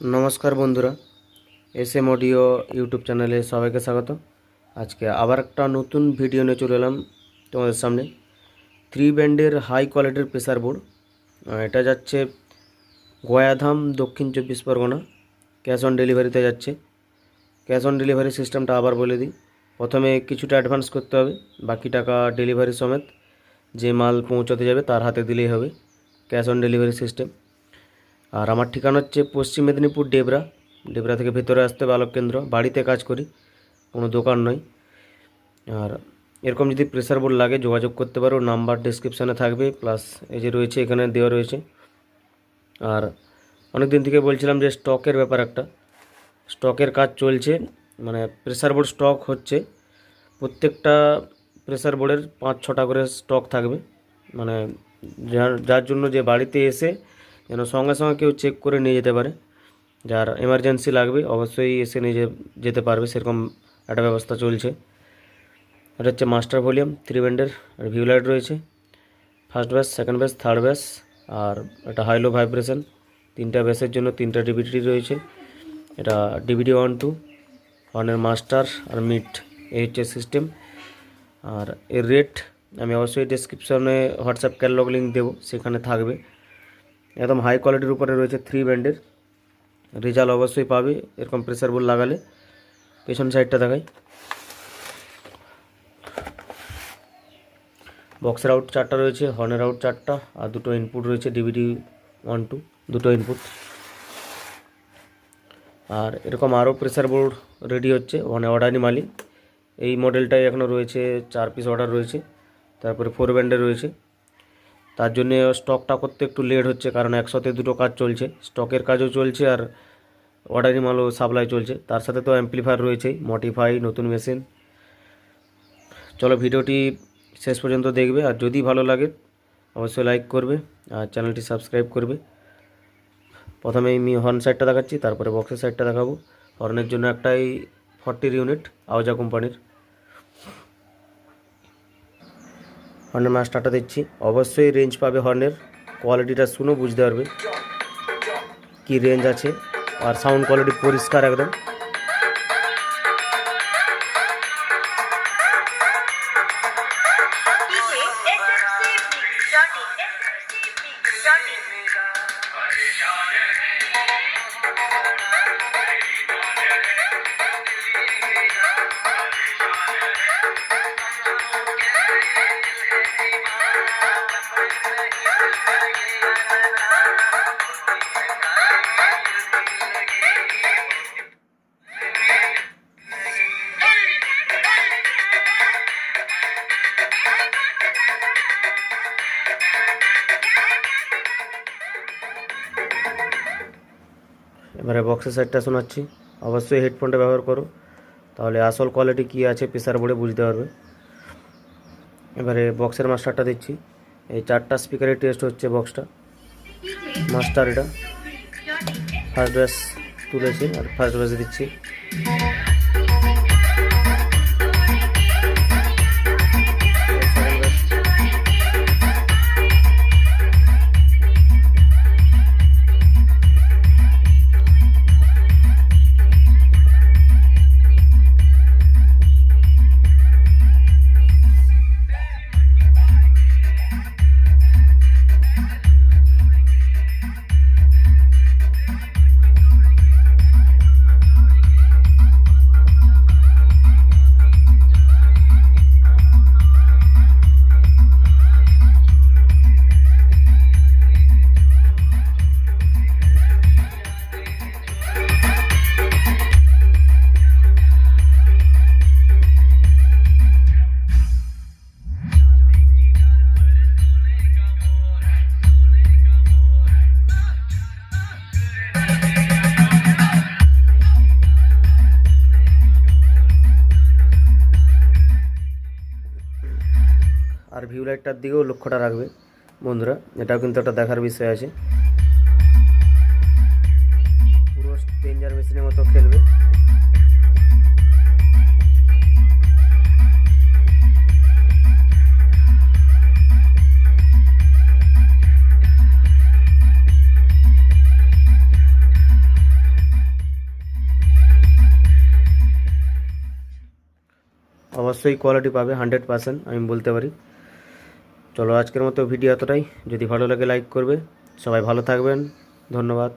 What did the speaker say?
নমস্কার বন্ধুরা S M audio YouTube চ্যানেলে সবাইকে স্বাগত। আজকে আবার একটা নতুন ভিডিও নিয়ে চলে এলাম তোমাদের সামনে। থ্রি ব্যান্ডের হাই কোয়ালিটির প্রেসার বোর্ড এটা যাচ্ছে গয়াধাম দক্ষিণ চব্বিশ পরগনা। ক্যাশ অন ডেলিভারিতে যাচ্ছে। ক্যাশ অন ডেলিভারি সিস্টেমটা আবার বলে দিই। প্রথমে কিছুটা অ্যাডভান্স করতে হবে, বাকি টাকা ডেলিভারি সমেত যে মাল পৌঁছাতে যাবে তার হাতে দিলেই হবে। ক্যাশ অন ডেলিভারি সিস্টেম আর আমার ঠিকানা হচ্ছে পশ্চিম মেদিনীপুর ডেবরা। ডেবরা থেকে ভেতরে আসতে হবে আলোক কেন্দ্র বাড়িতে কাজ করি, কোনো দোকান নয়। আর এরকম যদি প্রেসার বোর্ড লাগে, যোগাযোগ করতে পারো। নাম্বার ডিসক্রিপশানে থাকবে প্লাস এই যে রয়েছে, এখানে দেওয়া রয়েছে। আর অনেক দিন থেকে বলছিলাম যে স্টকের ব্যাপার একটা। স্টকের কাজ চলছে মানে প্রেসার বোর্ড স্টক হচ্ছে। প্রত্যেকটা প্রেসার বোর্ডের পাঁচ ছটা করে স্টক থাকবে। মানে যার জন্য যে বাড়িতে এসে যেন সঙ্গে সঙ্গে কেউ চেক করে নিয়ে যেতে পারে। যার এমার্জেন্সি লাগবে, অবশ্যই এসে নিয়ে যেতে পারবে, সেরকম একটা ব্যবস্থা চলছে। এটা হচ্ছে মাস্টার ভলিউম থ্রি ব্যান্ডের ভিউ লাইট রয়েছে। First bass second bass third bass আর এটা হাইলো ভাইব্রেশন তিনটা ব্যাসের জন্য তিনটা ডিভিডি রয়েছে। এটা ডিভিডি ওয়ান টু ওয়ানের মাস্টার আর মিট এই হচ্ছে সিস্টেম আর এর রেট আমি অবশ্যই ডেসক্রিপশনে হোয়াটসঅ্যাপ ক্যাটালগ লিঙ্ক দেবো, সেখানে থাকবে। একদম হাই কোয়ালিটির উপরে রয়েছে থ্রি ব্যান্ডের রেজাল্ট অবশ্যই পাবে, এরকম প্রেসার বোর্ড লাগালে। পেছন সাইডটা দেখাই। বক্সের আউট চারটা রয়েছে হর্নের আউট চারটা, আর দুটো ইনপুট রয়েছে ডিভিডি ওয়ান টু দুটো ইনপুট আর এরকম আরও প্রেসার বোর্ড রেডি হচ্ছে মানে অর্ডারই মালিক এই মডেলটাই এখনও রয়েছে, চার পিস অর্ডার রয়েছে। তারপরে ফোর ব্যান্ডে রয়েছে। তার জন্যে স্টকটা করতে একটু লেট হচ্ছে, কারণ একসাথে দুটো কাজ চলছে। স্টকের কাজও চলছে আর অর্ডারি মালও সাপ্লাই চলছে। তার সাথে তো অ্যাম্পলিফায়ার রয়েছেই মডিফাই নতুন মেশিন চলো ভিডিওটি শেষ পর্যন্ত দেখবে, আর যদি ভালো লাগে, অবশ্যই লাইক করবে আর চ্যানেলটি সাবস্ক্রাইব করবে। প্রথমে আমি হর্ন সাইডটা দেখাচ্ছি, তারপরে বক্সের সাইডটা দেখাবো। হর্নের জন্য একটাই ফর্টির ইউনিট আওজা কোম্পানির হর্নের মাস্টারটা দিচ্ছি অবশ্যই রেঞ্জ পাবে হর্নের কোয়ালিটিটা শুনো বুঝতে পারবে। কি রেঞ্জ আছে। আর সাউন্ড কোয়ালিটি পরিষ্কার একদম। এবারে বক্সের সাইডটা শোনাচ্ছি। অবশ্যই হেডফোনটা ব্যবহার করো। তাহলে আসল কোয়ালিটি কী আছে প্রেসার বোর্ডে বুঝতে পারবে। এবারে বক্সের মাস্টারটা দিচ্ছি। এই চারটা স্পিকারের টেস্ট হচ্ছে বক্সটা মাস্টার এটা। ফার্স্ট ব্যাস তুলেছি আর ফার্স্ট ব্যাস দিচ্ছি। আর ভিউ লাইটটার দিকেও লক্ষ্যটা রাখবে, বন্ধুরা। এটাও কিন্তু একটা দেখার বিষয় আছে। পুরো ডেঞ্জার মেশিনের মতো খেলবে। অবশ্যই কোয়ালিটি পাবে হান্ড্রেড পার্সেন্ট আমি বলতে পারি। চলো আজকের মতো ভিডিও এতটাই। যদি ভালো লাগে লাইক করবে। সবাই ভালো থাকবেন। ধন্যবাদ।